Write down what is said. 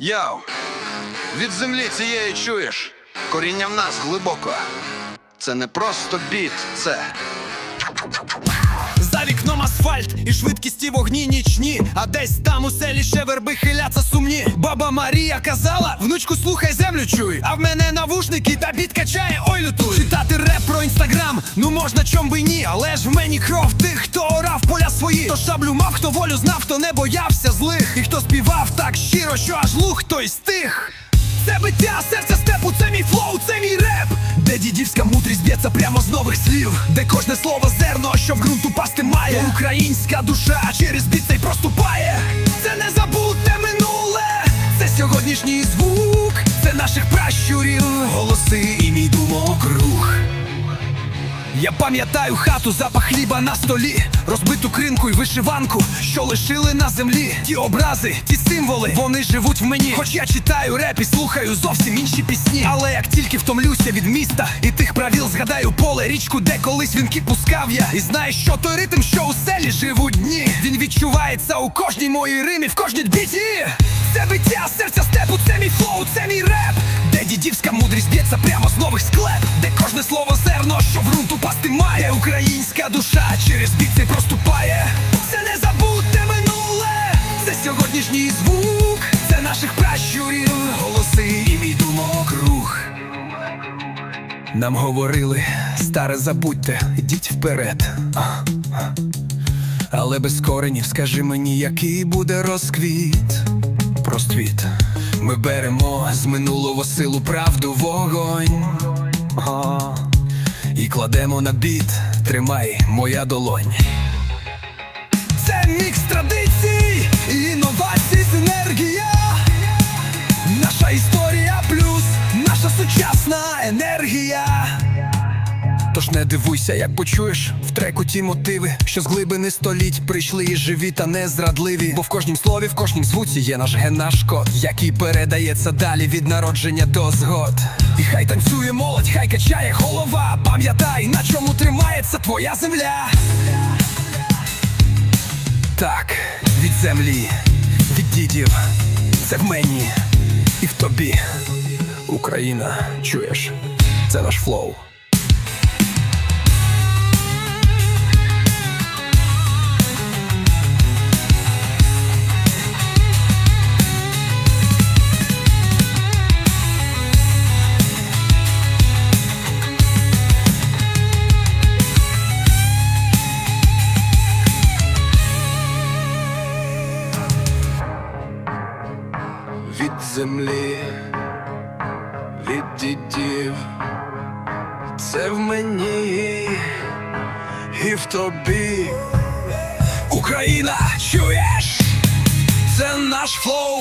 Яу, від землі цієї чуєш. Коріння в нас глибоко. Це не просто біт, це За вікном асфальт і швидкісті вогні нічні. А десь там у селі ще верби хиляться сумні. Баба Марія казала, внучку слухай землю чуй. А в мене навушники та біт качає, ой лютуй. Читати ну можна чом би ні. Але ж в мені кров тих, хто орав поля свої. Хто шаблю мав, хто волю знав, хто не боявся злих. І хто співав так щиро, що аж лух той стих. Це биття серця степу, це мій флоу, це мій реп. Де дідівська мудрість б'ється прямо з нових слів, де кожне слово зерно, що в ґрунту пасти має. Українська душа через біт цей проступає. Це не забутне минуле, це сьогоднішній звук, це наших пращурів, голоси і мій думокруг. Я пам'ятаю хату, запах хліба на столі, розбиту кринку й вишиванку, що лишили на землі. Ті образи, ті символи, вони живуть в мені. Хоч я читаю реп і слухаю зовсім інші пісні. Але як тільки втомлюся від міста і тих правіл, згадаю поле, річку, де колись вінки пускав я. І знаєш, що той ритм, що у селі живуть дні. Він відчувається у кожній моїй римі, в кожній біті. Це биття серця степу, це мій флоу, це мій реп. Де дідівська мудрість б'ється прямо з нових склеп, де кожне слово зерно, що в Де душа через цей проступає. Це не забутне минуле, це сьогоднішній звук, це наших пращурів, голоси і мій думокруг. Нам говорили, старе забудьте, ідіть вперед. А, а. Але без коренів скажи мені, який буде розквіт. Проствіт. Ми беремо з минулого силу правду вогонь. Ага. І кладемо на біт, тримай моя долонь. Не дивуйся, як почуєш в треку ті мотиви, що з глибини століть прийшли і живі та незрадливі. Бо в кожнім слові, в кожнім звуці є наш ген наш код, який передається далі від народження до згод. І хай танцює молодь, хай качає голова. Пам'ятай, на чому тримається твоя земля. Так, від землі, від дідів, це в мені і в тобі. Україна, чуєш? Це наш флоу. Землі, від дідів. Це в мені і в тобі. Україна, чуєш? Це наш флоу,